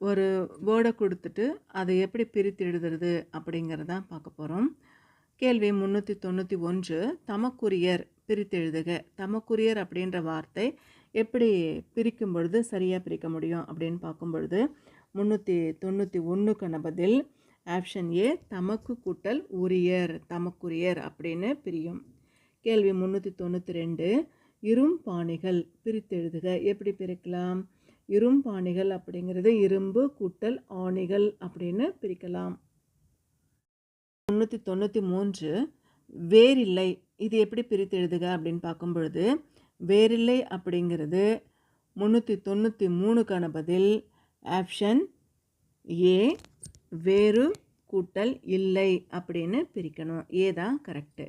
ஒரு வேர்டை கொடுத்துட்டு அதை எப்படி பிரித்து எழுதுறது அப்படிங்கிறதான் பார்க்க போகிறோம் கேள்வி முந்நூற்றி தொண்ணூற்றி ஒன்று தமக்குரியர் பிரித்தெழுதுக தமக்குரியர் அப்படின்ற வார்த்தை எப்படி பிரிக்கும் பொழுது சரியாக பிரிக்க முடியும் அப்படின்னு பார்க்கும் பொழுது முந்நூற்றி தொண்ணூற்றி ஒன்றுக்கான பதில் ஆப்ஷன் ஏ தமக்கு கூட்டல் உரியர் தமக்குரியர் அப்படின்னு பிரியும். கேள்வி முந்நூற்றி தொண்ணூற்றி ரெண்டு இரும்பாணிகள் பிரித்தெழுதுக எப்படி பிரிக்கலாம்? இரும்பாணிகள் அப்படிங்கிறது இரும்பு கூட்டல் ஆணிகள் அப்படின்னு பிரிக்கலாம். முந்நூற்றி தொண்ணூற்றி மூன்று வேரில்லை. இது எப்படி பிரித்து எழுதுக அப்படின்னு பார்க்கும் பொழுது வேரில்லை அப்படிங்கிறது முந்நூற்றி தொண்ணூற்றி மூணுக்கான பதில். ஆப்ஷன் ஏ வேறு கூட்டல் இல்லை அப்படின்னு பிரிக்கணும். ஏ தான் கரெக்டு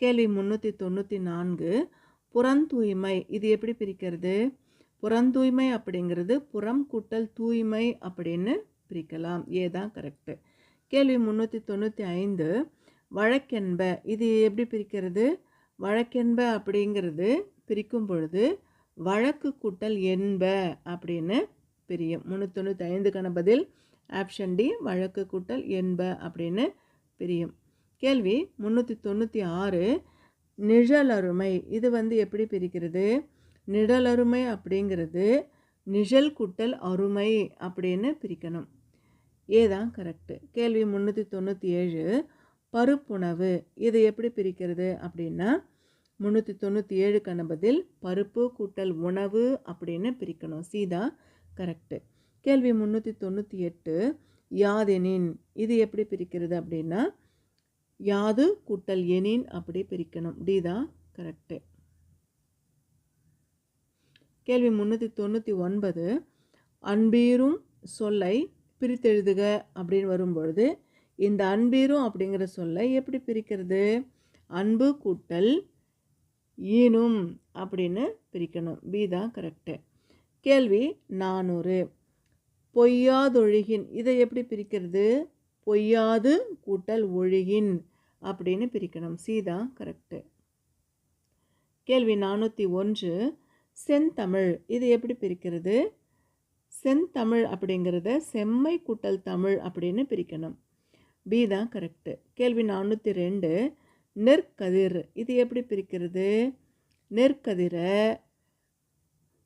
கேள்வி முந்நூற்றி தொண்ணூற்றி நான்கு புறந்தூய்மை இது எப்படி பிரிக்கிறது? புறந்தூய்மை அப்படிங்கிறது புறம் கூட்டல் தூய்மை அப்படின்னு பிரிக்கலாம். ஏ தான் கரெக்டு கேள்வி முந்நூற்றி தொண்ணூற்றி ஐந்து வழக்கென்ப இது எப்படி பிரிக்கிறது? வழக்கென்ப அப்படிங்கிறது பிரிக்கும் பொழுது வழக்கு கூட்டல் என்ப அப்படின்னு பிரியும். முந்நூற்றி தொண்ணூற்றி ஐந்துக்கான பதில் ஆப்ஷன் டி வழக்கு கூட்டல் என்ப அப்படின்னு பிரியும். கேள்வி முந்நூற்றி தொண்ணூற்றி ஆறு நிழலருமை இது வந்து எப்படி பிரிக்கிறது? நிழலருமை அப்படிங்கிறது நிழல் குட்டல் அருமை அப்படின்னு பிரிக்கணும். ஏதான் கரெக்டு கேள்வி முந்நூற்றி தொண்ணூற்றி ஏழு பருப்புணவு இதை எப்படி பிரிக்கிறது அப்படின்னா முந்நூற்றி தொண்ணூற்றி ஏழுக்கான பதில் பருப்பு கூட்டல் உணவு அப்படின்னு பிரிக்கணும். சீதா கரெக்டு கேள்வி முந்நூற்றி தொண்ணூற்றி எட்டு யாதெனின் இது எப்படி பிரிக்கிறது அப்படின்னா யாது கூட்டல் எனின் அப்படி பிரிக்கணும். டி தான் கரெக்டு கேள்வி முந்நூற்றி தொண்ணூற்றி ஒன்பது அன்பீரும் சொல்லை பிரித்தெழுதுக அப்படின்னு வரும்பொழுது இந்த அன்பீரும் அப்படிங்கிற சொல்லை எப்படி பிரிக்கிறது? அன்பு கூட்டல் ஈனும் அப்படின்னு பிரிக்கணும். பி தான் கரெக்டு கேள்வி நானூறு. பொய்யாதொழுகின் இதை எப்படி பிரிக்கிறது? பொய்யாது கூட்டல் ஒழுகின் அப்படின்னு பிரிக்கணும். சி தான் கரெக்டு கேள்வி நானூற்றி ஒன்று. செந்தமிழ். இது எப்படி பிரிக்கிறது? செந்தமிழ் அப்படிங்கிறத செம்மை கூட்டல் தமிழ் அப்படின்னு பிரிக்கணும். பி தான் கரெக்டு கேள்வி நானூற்றி ரெண்டு. நெற்கதிர். இது எப்படி பிரிக்கிறது? நெற்கதிரை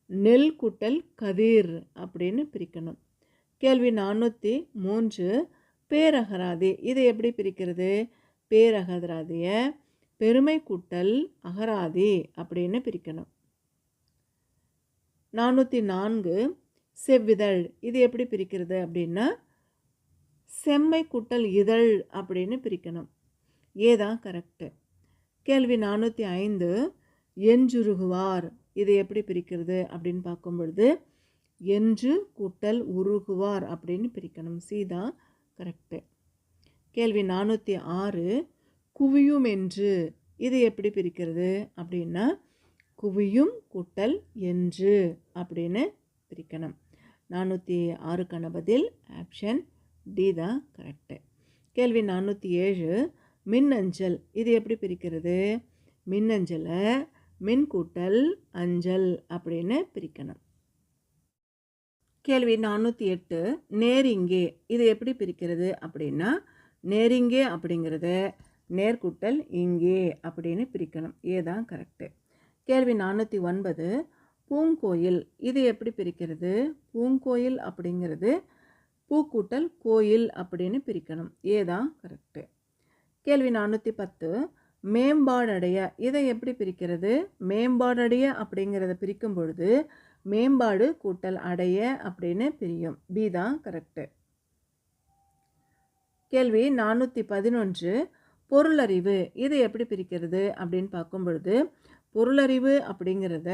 நெல் கூட்டல் கதிர் அப்படின்னு பிரிக்கணும். கேள்வி நானூற்றி மூன்று. பேரகராதி. இதை எப்படி பிரிக்கிறது? பேரகராதிய பெருமை கூட்டல் அகராதி அப்படின்னு பிரிக்கணும். நானூற்றி நான்கு செவ்விதழ். இது எப்படி பிரிக்கிறது அப்படின்னா செம்மை கூட்டல் இதழ் அப்படின்னு பிரிக்கணும். ஏதான் கரெக்டு கேள்வி நானூற்றி ஐந்து எஞ்சுருகுவார்? இதை எப்படி பிரிக்கிறது அப்படின்னு பார்க்கும் பொழுது என்று கூட்டல் உருகுவார் அப்படின்னு பிரிக்கணும். சி தான் கரெக்டு கேள்வி நானூற்றி ஆறு குவியும் என்று இது எப்படி பிரிக்கிறது அப்படின்னா குவியும் கூட்டல் என்று அப்படின்னு பிரிக்கணும். நானூற்றி ஆறுக்கான பதில் ஆப்ஷன் டி தான் கரெக்டு கேள்வி நானூற்றி ஏழு மின்னஞ்சல் இது எப்படி பிரிக்கிறது? மின்னஞ்சலை மின் கூட்டல் அஞ்சல் அப்படின்னு பிரிக்கணும். கேள்வி நானூற்றி எட்டு நேரிங்கே இது எப்படி பிரிக்கிறது அப்படின்னா நேரிங்கே அப்படிங்கிறத நேர்கூட்டல் இங்கே அப்படின்னு பிரிக்கணும். ஏதான் கரெக்டு கேள்வி நானூற்றி ஒன்பது பூங்கோயில் இது எப்படி பிரிக்கிறது? பூங்கோயில் அப்படிங்கிறது பூக்கூட்டல் கோயில் அப்படின்னு பிரிக்கணும். ஏதான் கரெக்டு கேள்வி நானூற்றி பத்து மேம்பாடடைய இதை எப்படி பிரிக்கிறது? மேம்பாடடைய அப்படிங்கிறத பிரிக்கும் பொழுது மேம்பாடு கூட்டல் அடைய அப்படின்னு பிரியும். பி தான் கரெக்டு கேள்வி நானூற்றி பதினொன்று பொருளறிவு இது எப்படி பிரிக்கிறது? அப்படின்னு பார்க்கும் பொழுது பொருளறிவு அப்படிங்கிறத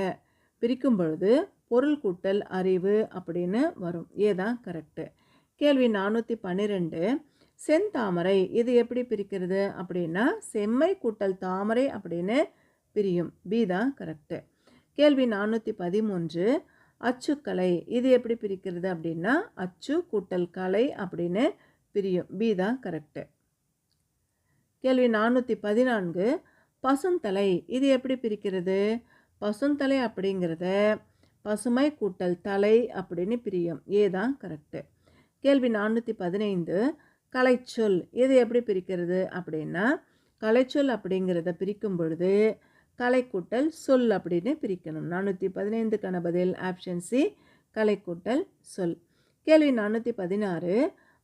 பிரிக்கும் பொழுது பொருள் கூட்டல் அறிவு அப்படின்னு வரும். ஏதான் கரெக்டு கேள்வி நானூற்றி பன்னிரெண்டு. செந்தாமரை இது எப்படி பிரிக்கிறது அப்படின்னா செம்மை கூட்டல் தாமரை அப்படின்னு பிரியும். பி தான் கரெக்டு கேள்வி நானூற்றி பதிமூன்று. அச்சுக்கலை இது எப்படி பிரிக்கிறது அப்படின்னா அச்சு கூட்டல் கலை அப்படின்னு பிரியும். பி தான் கரெக்டு கேள்வி நானூற்றி பதினான்கு. பசுந்தலை இது எப்படி பிரிக்கிறது? பசுந்தலை அப்படிங்கிறத பசுமை கூட்டல் தலை அப்படின்னு பிரியும். ஏதான் கரெக்டு கேள்வி நானூற்றி பதினைந்து கலைச்சொல் இது எப்படி பிரிக்கிறது அப்படின்னா கலைச்சொல் அப்படிங்கிறத பிரிக்கும் பொழுது கலைக்கூட்டல் சொல் அப்படின்னு பிரிக்கணும். நானூற்றி பதினைந்துக்கான பதில் ஆப்ஷன் சி கலைக்கூட்டல் சொல். கேள்வி நானூற்றி பதினாறு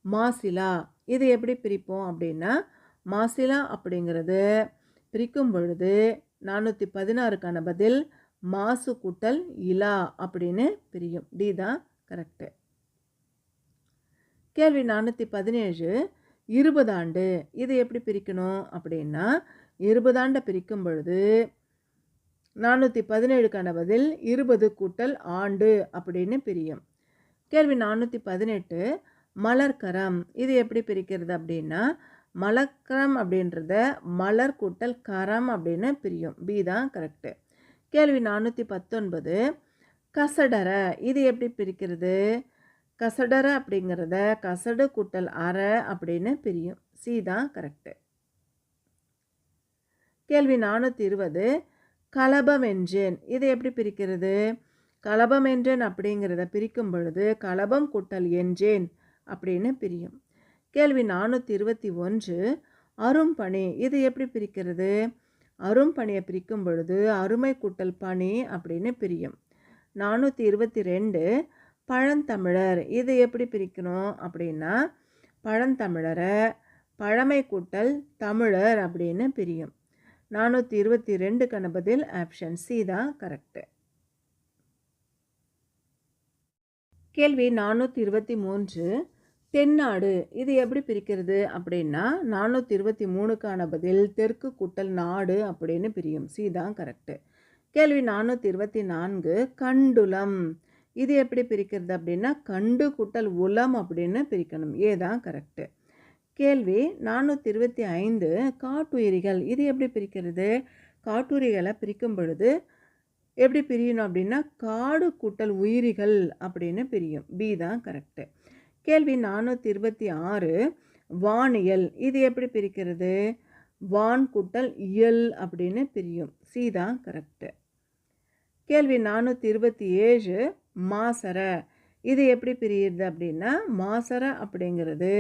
மாசிலா இது எப்படி பிரிப்போம் அப்படின்னா மாசிலா அப்படிங்கிறது பிரிக்கும் பொழுது நானூற்றி பதினாறுக்கான பதில் மாசு கூட்டல் இலா அப்படின்னு பிரியும். டி தான் கரெக்டு கேள்வி நானூற்றி பதினேழு இருபதாண்டு இது எப்படி பிரிக்கணும் அப்படின்னா இருபதாண்டை பிரிக்கும் பொழுது நானூற்றி பதினேழுக்கான பதில் இருபது கூட்டல் ஆண்டு அப்படின்னு பிரியும். கேள்வி நானூற்றி பதினெட்டு மலர்கரம் இது எப்படி பிரிக்கிறது அப்படின்னா மலக்கரம் அப்படின்றத மலர் கூட்டல் கரம் அப்படின்னு பிரியும். பி தான் கரெக்டு கேள்வி நானூற்றி பத்தொன்பது. கசடர இது எப்படி பிரிக்கிறது? கசடர அப்படிங்கிறத கசடு கூட்டல் அற அப்படின்னு பிரியும். சி தான் கரெக்டு கேள்வி நானூற்றி இருபது. கலபமென்றேன் இது எப்படி பிரிக்கிறது? கலபமென்றேன் அப்படிங்கிறத பிரிக்கும் பொழுது கலபம் கூட்டல் என்றேன் அப்படின்னு பிரியும். கேள்வி நானூற்றி இருபத்தி ஒன்று அரும்பணி இது எப்படி பிரிக்கிறது? அரும்பணியை பிரிக்கும் பொழுது அருமை கூட்டல் பணி அப்படின்னு பிரியும். நானூற்றி இருபத்தி ரெண்டு பழந்தமிழர் இது எப்படி பிரிக்கணும் அப்படின்னா பழந்தமிழரை பழமை கூட்டல் தமிழர் அப்படின்னு பிரியும். நானூற்றி இருபத்தி ரெண்டு பதில் ஆப்ஷன் சி தான் கரெக்டு கேள்வி நானூற்றி இருபத்தி மூன்று தென்னாடு இது எப்படி பிரிக்கிறது அப்படின்னா நானூற்றி இருபத்தி மூணுக்கான பதில் தெற்கு கூட்டல் நாடு அப்படின்னு பிரியும். சி தான் கரெக்டு கேள்வி நானூற்றி இருபத்தி நான்கு கண்டுலம் இது எப்படி பிரிக்கிறது அப்படின்னா கண்டு கூட்டல் உலம் அப்படின்னு பிரிக்கணும். ஏ தான் கரெக்டு கேள்வி நானூற்றி இருபத்தி ஐந்து காட்டுயிரிகள் இது எப்படி பிரிக்கிறது? காட்டுயிரிகளை பிரிக்கும் பொழுது எப்படி பிரியணும் அப்படின்னா காடு கூட்டல் உயிரிகள் அப்படின்னு பிரியும். பி தான் கரெக்டு கேள்வி நானூற்றி இருபத்தி ஆறு வானியல் இது எப்படி பிரிக்கிறது? வான் கூட்டல் இயல் அப்படின்னு பிரியும். சி தான் கரெக்டு கேள்வி நானூற்றி இருபத்தி ஏழு மாசர இது எப்படி பிரியுது அப்படின்னா மாசர அப்படிங்கிறது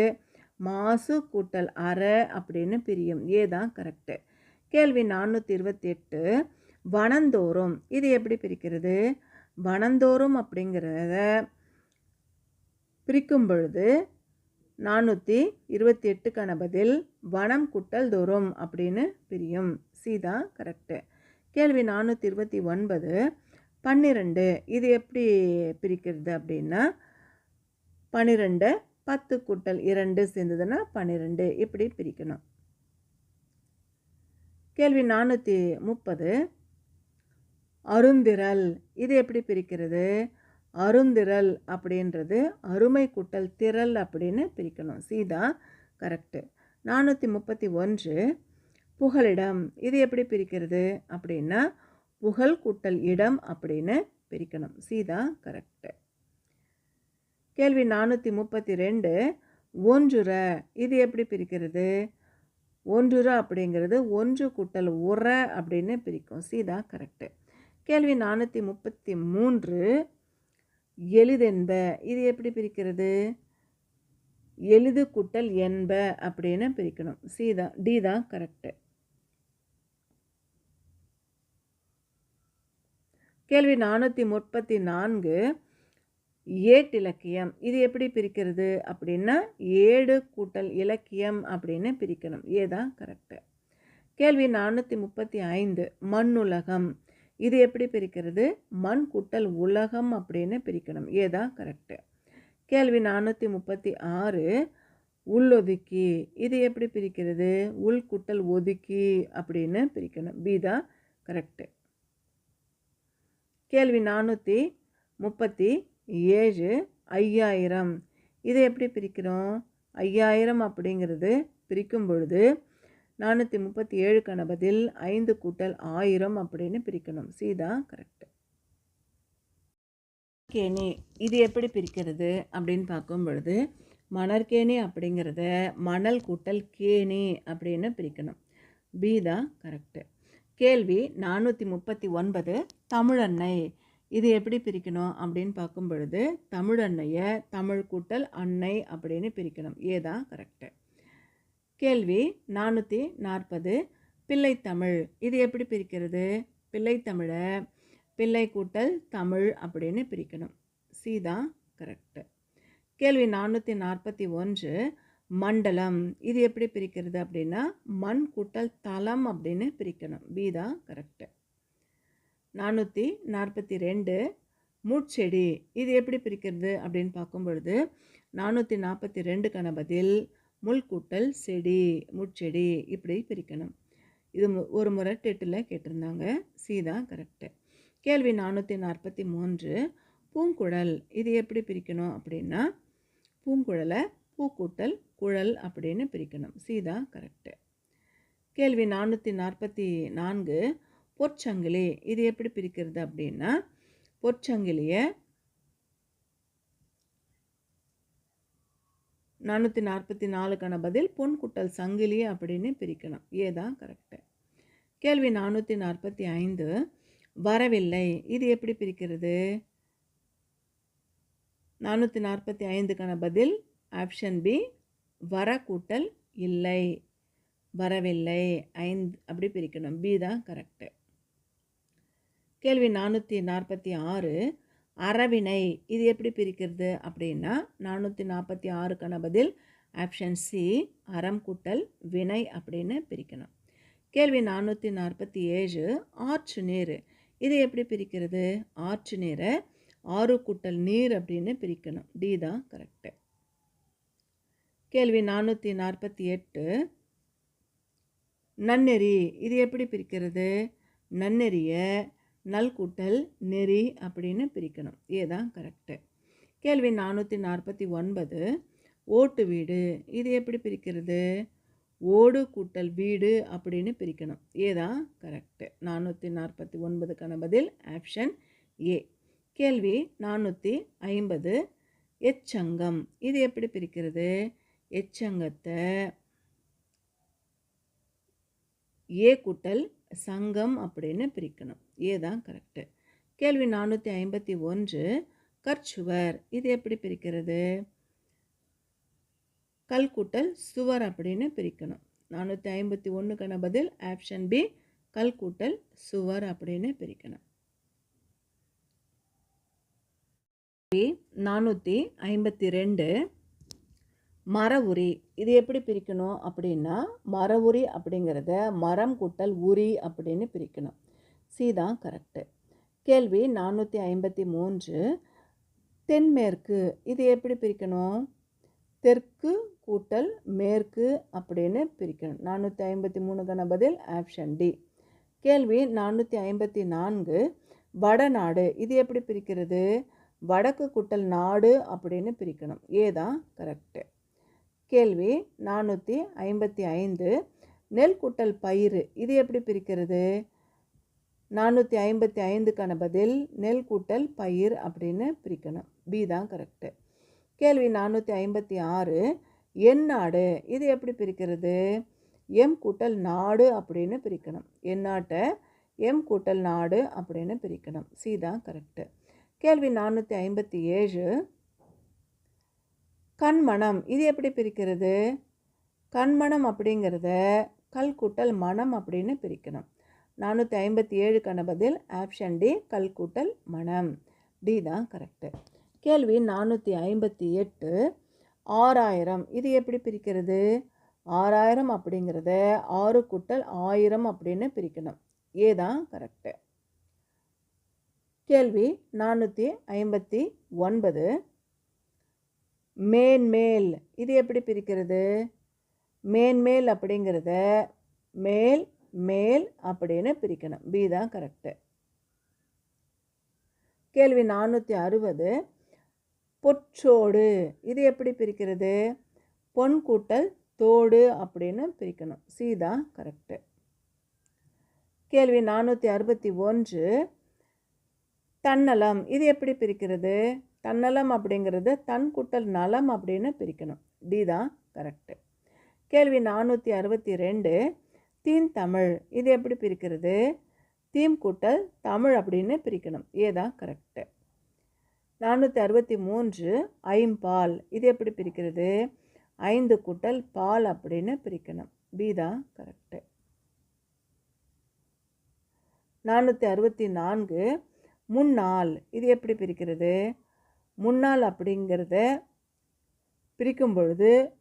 மாசு கூட்டல் அற அப்படின்னு பிரியும். ஏ தான் கரெக்டு கேள்வி நானூற்றி இருபத்தி எட்டு வனந்தோறும் இது எப்படி பிரிக்கிறது? வனந்தோறும் அப்படிங்கிறத பிரிக்கும் பொழுது நானூற்றி இருபத்தி எட்டுக்கான பதில் வனம் குட்டல் தோறும் அப்படின்னு பிரியும். சி தான் கரெக்டு கேள்வி நானூற்றி இருபத்தி ஒன்பது பன்னிரெண்டு. இது எப்படி பிரிக்கிறது அப்படின்னா பன்னிரெண்டு பத்து கூட்டல் இரண்டு சேர்ந்ததுன்னா பன்னிரெண்டு. இப்படி பிரிக்கணும். கேள்வி நானூற்றி முப்பது அருந்திரல். இது எப்படி பிரிக்கிறது? அருந்திரல் அப்படின்றது அருமை கூட்டல் திரள் அப்படின்னு பிரிக்கணும். சீதா கரெக்டு நானூற்றி முப்பத்தி ஒன்று புகலிடம். இது எப்படி பிரிக்கிறது அப்படின்னா புகழ் கூட்டல் இடம் அப்படின்னு பிரிக்கணும். சீதா கரெக்டு கேள்வி நானூற்றி முப்பத்தி ரெண்டு ஒன்றுர இது எப்படி பிரிக்கிறது? ஒன்றுற அப்படிங்கிறது ஒன்று கூட்டல் உர அப்படின்னு பிரிக்கும். சீதா கரெக்டு கேள்வி நானூற்றி முப்பத்தி மூன்று எளிதென்ப. இது எப்படி பிரிக்கிறது? எளிது கூட்டல் என்ப அப்படின்னு பிரிக்கணும். சி தான் டி தான் கரெக்டு கேள்வி நானூற்றி முப்பத்தி நான்கு ஏட்டிலக்கியம் இது எப்படி பிரிக்கிறது அப்படின்னா ஏடு கூட்டல் இலக்கியம் அப்படின்னு பிரிக்கணும். ஏதான் கரெக்டு கேள்வி நானூற்றி முப்பத்தி ஐந்து மண்ணுலகம். இது எப்படி பிரிக்கிறது? மண் கூட்டல் உலகம் அப்படின்னு பிரிக்கணும். ஏ கரெக்டு கேள்வி நானூற்றி முப்பத்தி ஆறு உள்ளொதுக்கி இது எப்படி பிரிக்கிறது? உள் கூட்டல் ஒதுக்கி அப்படின்னு பிரிக்கணும். பி தான் கரெக்டு கேள்வி நானூற்றி முப்பத்தி ஏழு ஐயாயிரம். இதை எப்படி பிரிக்கிறோம்? ஐயாயிரம் அப்படிங்கிறது பிரிக்கும் பொழுது நானூற்றி முப்பத்தி ஏழுக்கான பதில் ஐந்து கூட்டல் ஆயிரம் அப்படின்னு பிரிக்கணும். சீதா கரெக்ட் கேணி இது எப்படி பிரிக்கிறது அப்படின்னு பார்க்கும் பொழுது மணற்கேணி அப்படிங்கிறத மணல் கூட்டல் கேணி அப்படின்னு பிரிக்கணும். பி தான் கரெக்டு கேள்வி நானூற்றி முப்பத்தி ஒன்பது தமிழன்னை இது எப்படி பிரிக்கணும் அப்படின்னு பார்க்கும் பொழுது தமிழன்னையை தமிழ் கூட்டல் அன்னை அப்படின்னு பிரிக்கணும். ஏதா கரெக்டு கேள்வி நானூற்றி நாற்பது. பிள்ளைத்தமிழ் இது எப்படி பிரிக்கிறது? பிள்ளைத்தமிழை பிள்ளை கூட்டல் தமிழ் அப்படின்னு பிரிக்கணும். சி தான் கரெக்டு கேள்வி நானூற்றி நாற்பத்தி ஒன்று. மண்டலம். இது எப்படி பிரிக்கிறது அப்படின்னா மண் கூட்டல் தளம் அப்படின்னு பிரிக்கணும். பி தான் கரெக்டு நானூற்றி நாற்பத்தி ரெண்டு. மூச்செடி. இது எப்படி பிரிக்கிறது அப்படின்னு பார்க்கும் பொழுது நானூற்றி நாற்பத்தி ரெண்டுக்கான பதில் முள் கூட்டல் செடி முட்செடி இப்படி பிரிக்கணும். இது மு- ஒரு முறை டெட்டில் கேட்டிருந்தாங்க. சி தான் கரெக்டு கேள்வி நானூற்றி நாற்பத்தி மூன்று பூங்குழல் இது எப்படி பிரிக்கணும் அப்படின்னா பூங்குழலை பூக்கூட்டல் குழல் அப்படின்னு பிரிக்கணும். சி தான் கரெக்டு கேள்வி நானூற்றி நாற்பத்தி நான்கு பொற்சங்கிலி இது எப்படி பிரிக்கிறது அப்படின்னா பொற்சங்கிலியை நானூற்றி நாற்பத்தி நாலுக்கான பதில் பொன் குட்டல் சங்கிலி அப்படின்னு பிரிக்கணும். ஏ தான் கரெக்டு கேள்வி நானூற்றி நாற்பத்தி ஐந்து வரவில்லை இது எப்படி பிரிக்கிறது? நானூற்றி நாற்பத்தி ஐந்துக்கான பதில் ஆப்ஷன் பி வர கூட்டல் இல்லை வரவில்லை ஐந்து அப்படி பிரிக்கணும். பி தான் கரெக்டு கேள்வி நானூற்றி நாற்பத்தி ஆறு அறவினை இது எப்படி பிரிக்கிறது அப்படின்னா நானூற்றி நாற்பத்தி ஆறுக்கான பதில் ஆப்ஷன் சி அறம் கூட்டல் வினை அப்படின்னு பிரிக்கணும். கேள்வி நானூற்றி நாற்பத்தி ஏழு ஆற்று நீர் இது எப்படி பிரிக்கிறது? ஆற்று நீரை ஆறு கூட்டல் நீர் அப்படின்னு பிரிக்கணும். டி தான் கரெக்டு கேள்வி நானூற்றி நாற்பத்தி எட்டு நன்னெறி இது எப்படி பிரிக்கிறது? நன்னெறியை நல் கூட்டல் நெறி அப்படின்னு பிரிக்கணும். ஏதான் கரெக்டு கேள்வி நானூற்றி நாற்பத்தி ஒன்பது ஓட்டு வீடு இது எப்படி பிரிக்கிறது? ஓடு கூட்டல் வீடு அப்படின்னு பிரிக்கணும். ஏதான் கரெக்டு நானூற்றி நாற்பத்தி ஒன்பதுக்கான பதில் ஆப்ஷன் ஏ கேள்வி நானூற்றி ஐம்பது எச்சங்கம் இது எப்படி பிரிக்கிறது? எச்சங்கத்தை ஏ கூட்டல் சங்கம் அப்படின்னு பிரிக்கணும். ஏ தான் கரெக்டு கேள்வி நானூற்றி ஐம்பத்தி ஒன்று கற்சுவர் இது எப்படி பிரிக்கிறது? கல் கூட்டல் சுவர் அப்படின்னு பிரிக்கணும். நானூற்றி ஐம்பத்தி ஒன்றுக்கான பதில் ஆப்ஷன் பி கல் கூட்டல் சுவர் அப்படின்னு பிரிக்கணும். நானூற்றி ஐம்பத்தி ரெண்டு மர உரி இது எப்படி பிரிக்கணும் அப்படின்னா மர உரி அப்படிங்கிறத மரம் கூட்டல் உரி அப்படின்னு பிரிக்கணும். சி தான் கரெக்டு. கேள்வி நானூற்றி ஐம்பத்தி மூன்று. தென்மேற்கு இது எப்படி பிரிக்கணும்? தெற்கு கூட்டல் மேற்கு அப்படின்னு பிரிக்கணும். நானூற்றி ஐம்பத்தி மூணுக்கான பதில்? Option D. கேள்வி நானூற்றி ஐம்பத்தி நான்கு. வடநாடு இது எப்படி பிரிக்கிறது? வடக்கு கூட்டல் நாடு அப்படின்னு பிரிக்கணும். ஏ தான் கரெக்டு. கேள்வி நானூற்றி ஐம்பத்தி ஐந்து. நெல் கூட்டல் பயிர் இது எப்படி பிரிக்கிறது? நானூற்றி ஐம்பத்தி ஐந்துக்கான பதில் நெல் கூட்டல் பயிர் அப்படின்னு பிரிக்கணும். பி தான் கரெக்டு கேள்வி நானூற்றி ஐம்பத்தி ஆறு என் நாடு இது எப்படி பிரிக்கிறது? எம் கூட்டல் நாடு அப்படின்னு பிரிக்கணும். எந்நாட்டை எம் கூட்டல் நாடு அப்படின்னு பிரிக்கணும். சி தான் கரெக்டு கேள்வி நானூற்றி ஐம்பத்தி ஏழு கண்மணம் இது எப்படி பிரிக்கிறது? கண்மணம் அப்படிங்கிறத கல் கூட்டல் மனம் அப்படின்னு பிரிக்கணும். நானூற்றி ஐம்பத்தி ஏழுக்கான பதில் ஆப்ஷன் டி கல் கூட்டல் மனம். டி தான் கரெக்டு கேள்வி நானூற்றி ஐம்பத்தி எட்டு ஆறாயிரம். இது எப்படி பிரிக்கிறது? ஆறாயிரம் அப்படிங்கிறத ஆறு கூட்டல் ஆயிரம் அப்படின்னு பிரிக்கணும். ஏ தான் கரெக்டு கேள்வி நானூற்றி ஐம்பத்தி ஒன்பது மேன்மேல். இது எப்படி பிரிக்கிறது? மேன்மேல் அப்படிங்கிறத மேல் மேல் அப்படின்னு பிரிக்கணும். பி தான் கரெக்டு கேள்வி நானூற்றி அறுபது. பொற்றோடு இது எப்படி பிரிக்கிறது? பொன் கூட்டல் தோடு அப்படின்னு பிரிக்கணும். சி தான் கரெக்டு கேள்வி நானூற்றி அறுபத்தி ஒன்று. தன்னலம் இது எப்படி பிரிக்கிறது? தன்னலம் அப்படிங்கிறது தன் கூட்டல் நலம் அப்படின்னு பிரிக்கணும். டி தான் கரெக்டு கேள்வி நானூற்றி அறுபத்தி ரெண்டு. தீம் தமிழ். இது எப்படி பிரிக்கிறது? தீம் கூட்டல் தமிழ் அப்படின்னு பிரிக்கணும். ஏ கரெக்டு நானூற்றி அறுபத்தி மூன்று ஐம்பால். இது எப்படி பிரிக்கிறது? ஐந்து கூட்டல் பால் அப்படின்னு பிரிக்கணும். பி தான் கரெக்டு நானூற்றி அறுபத்தி நான்கு முன்னாள். இது எப்படி பிரிக்கிறது? முன்னாள் அப்படிங்கிறத பிரிக்கும் பொழுது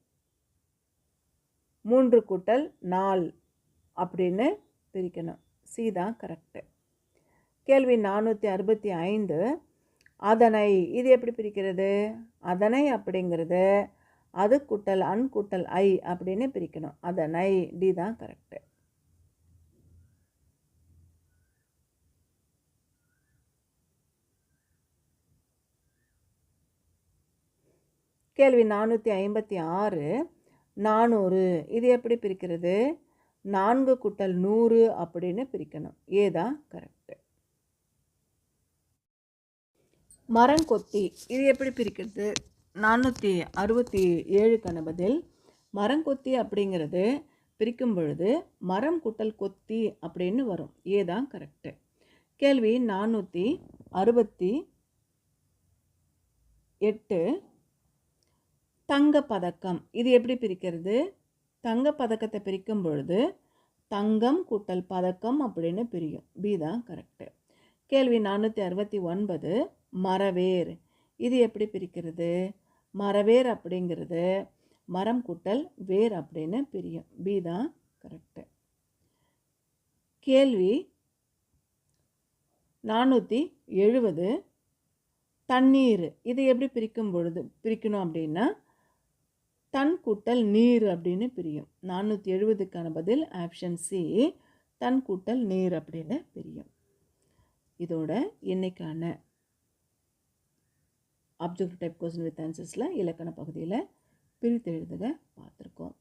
மூன்று கூட்டல் நாள். அப்படின்னு பிரிக்கணும். சி தான் கரெக்டு கேள்வி நானூற்றி அறுபத்தி ஐந்து. அதனை இது எப்படி பிரிக்கிறது? அதனை அப்படிங்கிறது அது கூட்டல் அன் கூட்டல் ஐ அப்படின்னு பிரிக்கணும். அதனை டி தான் கரெக்டு கேள்வி நானூற்றி ஐம்பத்தி ஆறு நானூறு இது எப்படி பிரிக்கிறது? நான்கு குட்டல் நூறு அப்படின்னு பிரிக்கணும். ஏதான் கரெக்டு மரங்கொத்தி இது எப்படி பிரிக்கிறது? நானூற்றி அறுபத்தி ஏழுக்கான பதில் மரங்கொத்தி அப்படிங்கிறது பிரிக்கும் பொழுது மரம் குட்டல் கொத்தி அப்படின்னு வரும். ஏதான் கரெக்டு கேள்வி நானூற்றி அறுபத்தி எட்டு. தங்க பதக்கம் இது எப்படி பிரிக்கிறது? தங்க பதக்கத்தை பிரிக்கும் பொழுது தங்கம் கூட்டல் பதக்கம் அப்படின்னு பிரியும். பி தான் கரெக்டு கேள்வி நானூற்றி அறுபத்தி ஒன்பது மரவேர். இது எப்படி பிரிக்கிறது? மரவேர் அப்படிங்கிறது மரம் கூட்டல் வேர் அப்படின்னு பிரியும். பி தான் கரெக்டு கேள்வி நானூற்றி எழுபது தண்ணீர். இது எப்படி பிரிக்கும் பொழுது பிரிக்கணும் அப்படின்னா தன் கூட்டல் நீர் அப்படின்னு பிரியும். நானூற்றி எழுபதுக்கான பதில் ஆப்ஷன் சி தன் கூட்டல் நீர் அப்படின்னு பிரியும். இதோட இன்னைக்கான அப்ஜெக்டிவ் டைப் கொஸ்டின் வித் ஆன்சர்ஸில் இலக்கண பகுதியில் பிரித்து எழுதுக பார்த்துருக்கோம்.